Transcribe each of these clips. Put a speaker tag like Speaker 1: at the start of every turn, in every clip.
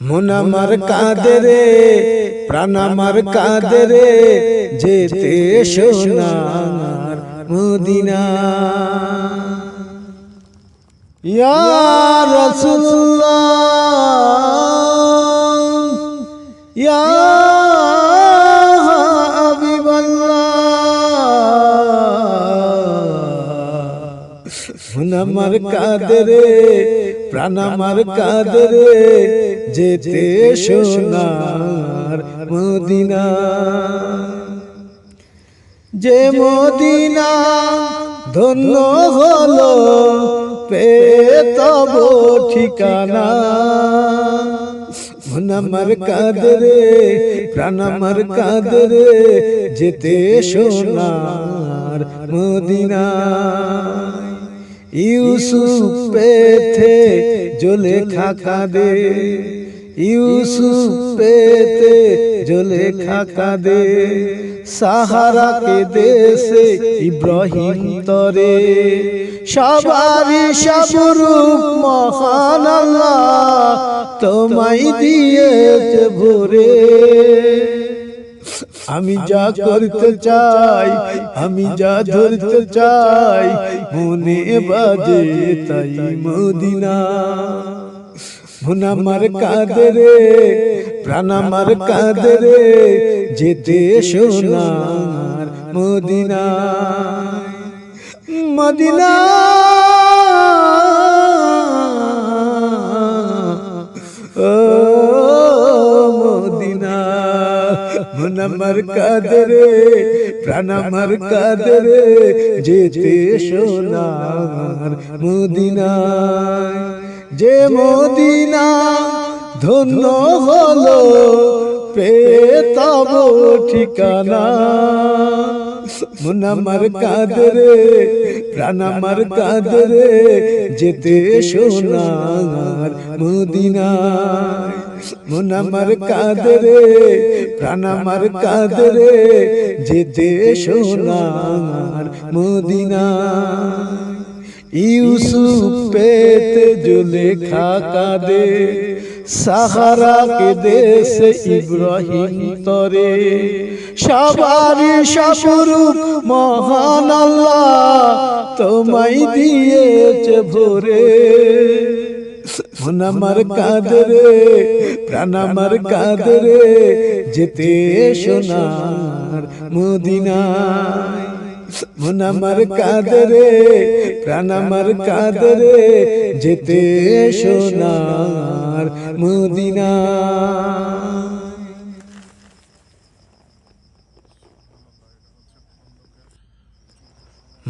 Speaker 1: মন আমার কাঁদে রে প্রাণ আমার কাঁদে রে যেতে সোনার মদিনা। ইয়া রাসূলুল্লাহ ইয়া মন আমার কাঁদে রে প্রাণ আমার কাঁদে রে যেতে সোনার মদিনা। যে মদিনা ধন্য হলো পেতব ঠিকানা। মন আমার কাদরে, প্রাণ কাদরে, যেতে সোনার মদিনা। ইউসুফ পেথে জলে খাকা দে ইউসুফ পেতে খাকা দে সাহারা কে দেশে ইব্রাহিম তরে। সবারই সবরূপ মহান আল্লাহ তোমায় দিয়েছে ভোরে। আমি যা করতে চাই আমি যা ধরতে চাই মনে বাজে তাই মদিনা। মন আমার কাঁদরে প্রাণ আমার কাঁদরে যেতে সোনার মদিনা। মদিনা। মন আমার কাদরে প্রাণ আমার কাদরে যেতে সোনার মদিনা যে মদিনা ধন্য হলো পেতব ঠিকানা। মন আমার কাদরে প্রাণ আমার কাদরে যেতে সোনার মদিনা মন আমার কাদরে প্রাণ আমার কাদরে যেতে সোনার মদিনা। ইউসুফ পেতে জুলে খাকা দে সাহারা কে দেশ ইব্রাহিম তরে। সবারই সবরূপ মহান আল্লাহ তোমায় দিয়েছে ভোরে। মন আমার কাদরে প্রাণ আমার কাদরে যেতে সোনার মদিনায়। মন আমার কাদরে প্রাণ আমার কাদরে যেতে সোনার মদিনা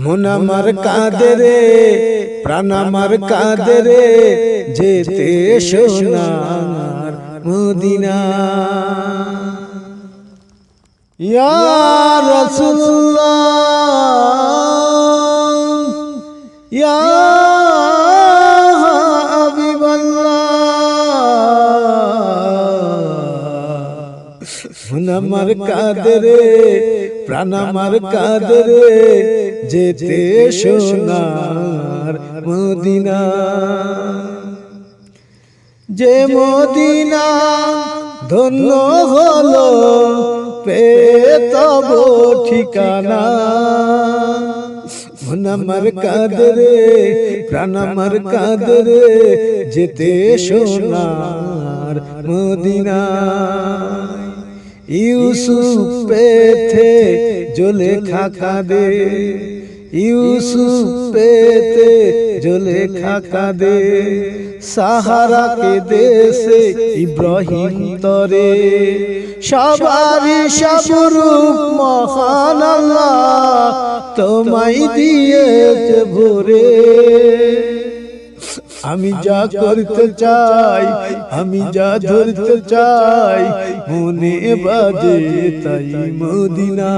Speaker 1: মন আমার কাদরে প্রাণ আমার কাদরে যেতে সোনার মদিনা। ইয়া রাসূলুল্লাহ ইয়া হাবিবাল্লাহ। মন আমার কাদরে প্রাণ আমার কাদরে যেতে সোনার মদিনা। যে মদিনা ধন্য হলো পেতব ঠিকানা। মন আমার কাদরে, প্রাণ কাদরে, যেতে সোনার মদিনা। ইউসুফ পেথে জলে খাকা দে। ইউসুফ পেতে জলে খাকা দে। সাহারা কে দেশে ইব্রাহিম তরে। সবারই সবরূপ মহান আল্লাহ। তোমায় দিয়েছে ভোরে। আমি যা করতে চাই আমি যা ধরতে চাই মনে বাজে তাই মদিনা।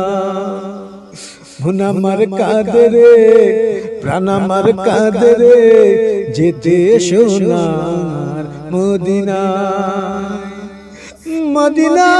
Speaker 1: মন আমার কাদরে প্রাণ আমার কাদরে যেতে সোনার মদিনা মদিনা